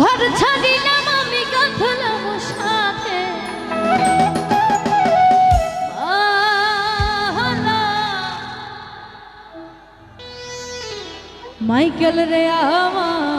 ঘর ছাড়িলাম আমি কাঁদলাম সাথে। মাইকেল রে আমার